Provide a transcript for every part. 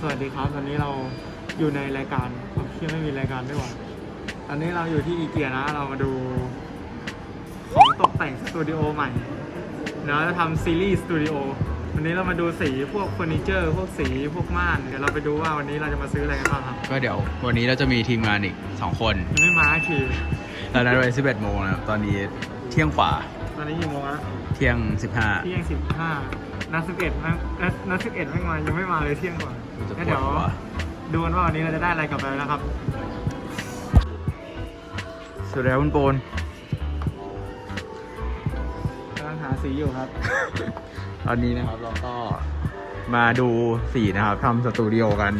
สวัสดีครับ ตอนนี้เราอยู่ในรายการผมเชื่อไม่มีรายการด้วยวะตอนนี้เราอยู่ที่อีเกียนะ เรามาดูของตกแต่งสตูดิโอใหม่เดี๋ยวเราจะทำซีรีส์สตูดิโอ วันนี้เรามาดูสีพวกเฟอร์นิเจอร์ พวกสีพวกม่าน เดี๋ยวเราไปดูว่าวันนี้เราจะมาซื้ออะไรกันบ้างครับ ก็เดี๋ยววันนี้เราจะมีทีมงานอีก 2 คนยังไม่มาทีเรานัดไว้11โมงนะครับตอนนี้เที่ยงฝ่า ตอนนี้กี่โมงแล้ว เที่ยงเที่ยงสิบห้านัดสิบเอ็ดนัดนัดสิบเอ็ดไม่มายังไม่มาเลยเที่ยงกว่า15จะงั้นปวเดี๋ดยวหัวดูกันว่าวันนี้เราจะได้อะไรกลับไปนะครับสุดแล้วคุณโปนกำลังหาสีอยู่ครับ ตอนนี้นะครับเราก็มาดูสีนะครับทำสตูดิโอกัน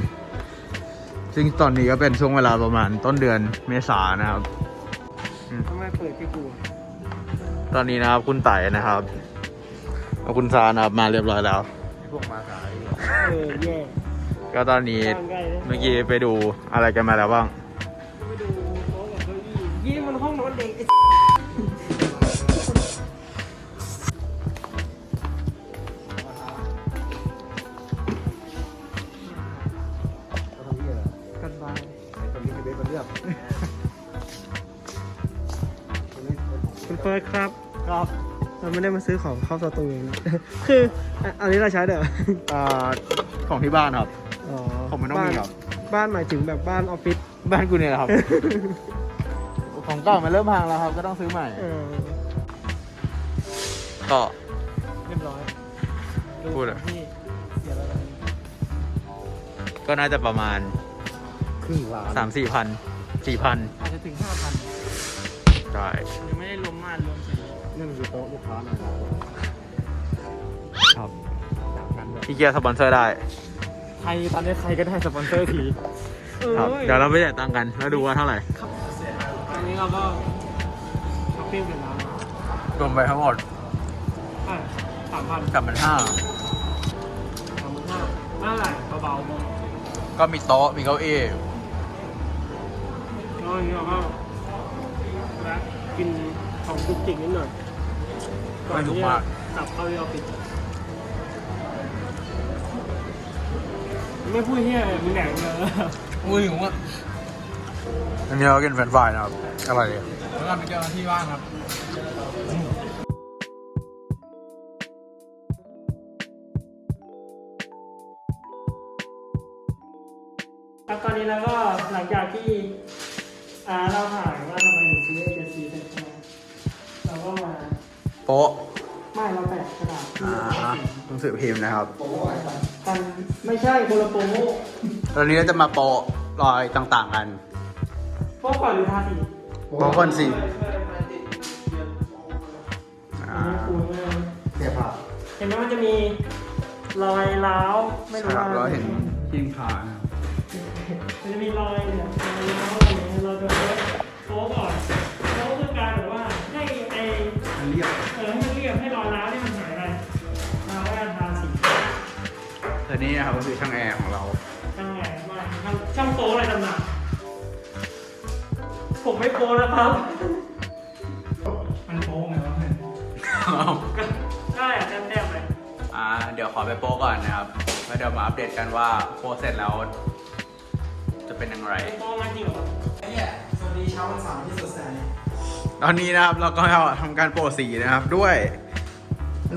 ซึ่งตอนนี้ก็เป็นช่วงเวลาประมาณต้นเดือนเมษายนนะครับ ทำไมเปิดที่กู ตอนนี้นะครับคุณไต่นะครับเอาคุณซานะครับมาเรียบร้อยแล้ว พวกมาสายเออแย่ก็ตอนนี้ตั้งใกล้เลยเมื่อกี้ไปดูอะไรกันมาแล้วบ้าง ไปดูโต๊ะกับเก้าอี้ยี่มันห้องนอนเด็กไอ้กันบายคุณเฟิร์สครับ ครับเราไม่ได้มาซื้อของเข้าสตูเองนะ คืออะอันนี้เราใช้เด้ออ่าของที่บ้านครับ อ๋อผมมันต้องมีครับบ้านหมายถึงแบบบ้านออฟฟิศบ้านกูเนี่ยแหละครับ ของเก่ามันเริ่มพังแล้วครับ ก็ต้องซื้อใหม่ เออก็ เรียบร้อยพูดอะ ที่เสียอะไรก็น่าจะประมาณครึ่งล้านสามสี่พันสี่พันอาจจะถึงห้าพัน ใช่ยังไม่ได้รวมม่านรวมสีนี่มันคือโต๊ะลูกค้านะครับครับจากนั้นแบบพี่เกียร์สปอนเซอร์ได้ ใครตอนนี้ใครก็ได้สปอนเซอร์ทีเออครับเดี๋ยวเราไปจ่ายตังค์กันแล้วดูว่าเท่าไหร่อันนี้เราก็ช้อปปิ้งกันแล้วรวมไปทั้งหมดอะสามพันกับมันห้าสามพันห้าน่าไหร่เบาก็มีโต๊ะมีเก้าอี้ๆแล้วอันนี้เราก็แวะ กินของจุกจิกนิดหน่อยไม่ถูกมากกลับเข้าที่ออฟฟิศไม่พูดเฮียอะไรมึงแหนกเลยอุ้ยผมว่าอันนี้เรากินแฟรนช์ฟรายนะครับ อร่อยดีแล้วก็มีเจ้าหน้าที่ว่างครับครับตอนนี้เราก็หลังจากที่อ่าเราถ่ายว่าทำไมถึง ซื้อเจซีเสร็จใช่ไหมเราก็มาโป๊ะไม่เราแปะกระดาษที่อ่าเราสีหนังสือพิมพ์นะครับ กันไม่ใช่โคโลโปโมตอนนี้เราจะมาโปะรอยต่างๆกัน โป๊ก่อนหรือทาสีโปะก่อนสิอ่าคูณเลยเสียผ้าเห็นไหมมันจะมีรอยร้าวไม่รู้ครัว่าเราเห็น ทีมขา มันจะมีรอยเนี่ยรอยร้าวอะไรเนี่ยเราจะโป๊ก่อน มันเรียบเออให้มันเรียบให้รอยร้าวนี่มันหายไปเราก็จะทาสีแต่นี่นะครับก็คือช่างแอร์ของเราช่างไงมาช่างช่างโป๊อะไรตำหนักผมไม่โป๊แล้วครับ มันโป๊ไงวะก็ก็แหละแต้มๆเลยอ่าเดี๋ยวขอไปโปะก่อนนะครับแล้วเดี๋ยวมาอัปเดตกันว่าโปะเสร็จแล้ว จะเป็นอย่างไร โป๊มาจริงเหรอสวัสดีเช้าวันเสาร์ที่สดใส ตอนนี้นะครับเราก็ทำการโปะสีนะครับ ด้วย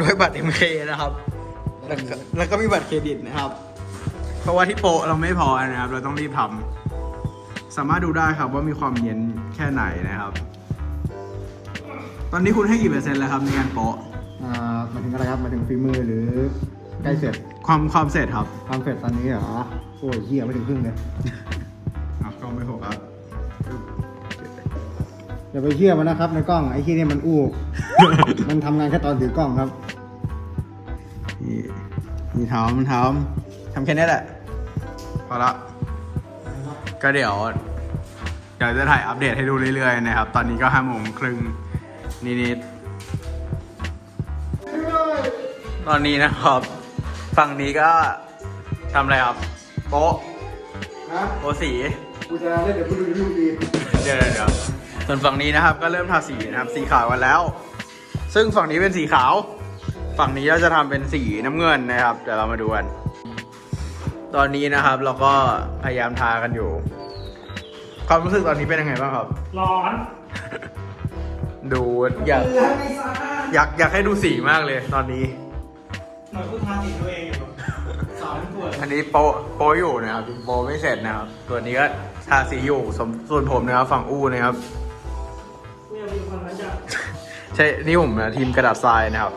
ด้วยบัตร MK นะครับแล้วก็แล้วก็มีบัตรเครดิตนะครับ เพราะว่าที่โปะเราไม่พอนะครับ เราต้องรีบทำสามารถดูได้ครับว่ามีความเนียนแค่ไหนนะครับ ตอนนี้คุณให้กี่เปอร์เซ็นต์แล้วครับในการโปะอ่าหมายถึงอะไรครับหมายถึงฝีมือหรือใกล้เสร็จความความเสร็จครับ ความเสร็จตอนนี้เหรอโอ้ยเหี้ยไม่ถึงครึ่งเลย อย่าไปเชื่อมันนะครับ ในกล้องไอ้ที่นี่มันอู้ มันทำงานแค่ตอนถือกล้องครับ นี่นี่ทำทำทำแค่นี้แหละ พอละ ก็เดี๋ยว เดี๋ยวจะถ่ายอัปเดตให้ดูเรื่อยๆนะครับ ตอนนี้ก็ห้าโมงครึ่งนิดๆ ตอนนี้นะครับ ฝั่งนี้ก็ทำอะไรครับ โป๊ะฮะโป๊ะสี กูจะเล่นเดี๋ยวกูดูยูทูบดี เดี๋ยวเดี๋ยวเดี๋ยว ส่วนฝั่งนี้นะครับก็เริ่มทาสีนะครับ สีขาวกันแล้ว ซึ่งฝั่งนี้เป็นสีขาว ฝั่งนี้เราจะทำเป็นสีน้ำเงินนะครับเดี๋ยวเรามาดูกัน ตอนนี้นะครับเราก็พยายามทากันอยู่ ความรู้สึกตอนนี้เป็นยังไงบ้างครับ ร้อน ดูอยากอยากอยากให้ดูสีมากเลยตอนนี้เหมือนกูทาสีตัวเองอยู่สอนปวดอันนี้โปะโปะอยู่นะครับโปะไม่เสร็จนะครับ ตัวนี้ก็ทาสีอยู่สมส่วนผมนะครับฝั่งอู้นะครับ ใช่นี่ผมนะทีมกระดาษทรายนะครับ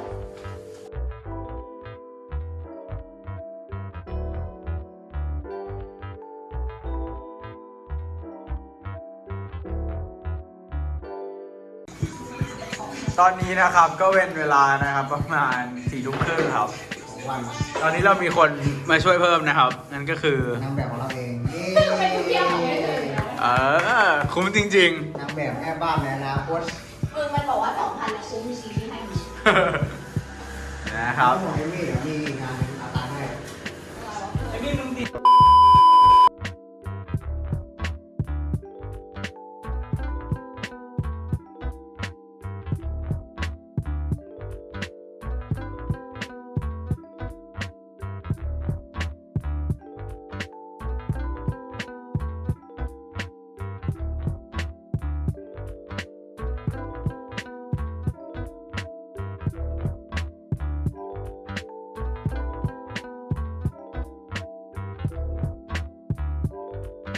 ตอนนี้นะครับก็เป็นเวลานะครับประมาณสี่ทุ่มครึ่งครับของวันตอนนี้เรามีคนมาช่วยเพิ่มนะครับ นั่นก็คือนางแบบของเราเองเย้เออคุ้มจริงนางแบบแม่บ้านในอนาคต มึงมันบอกว่าสองพันแล้วคุ้มชีที่ให้มึงๆนะครับ ผมเอมี่เดี๋ยวมีงานหนึ่งอาตาให้ ไอ้นี่มึงติด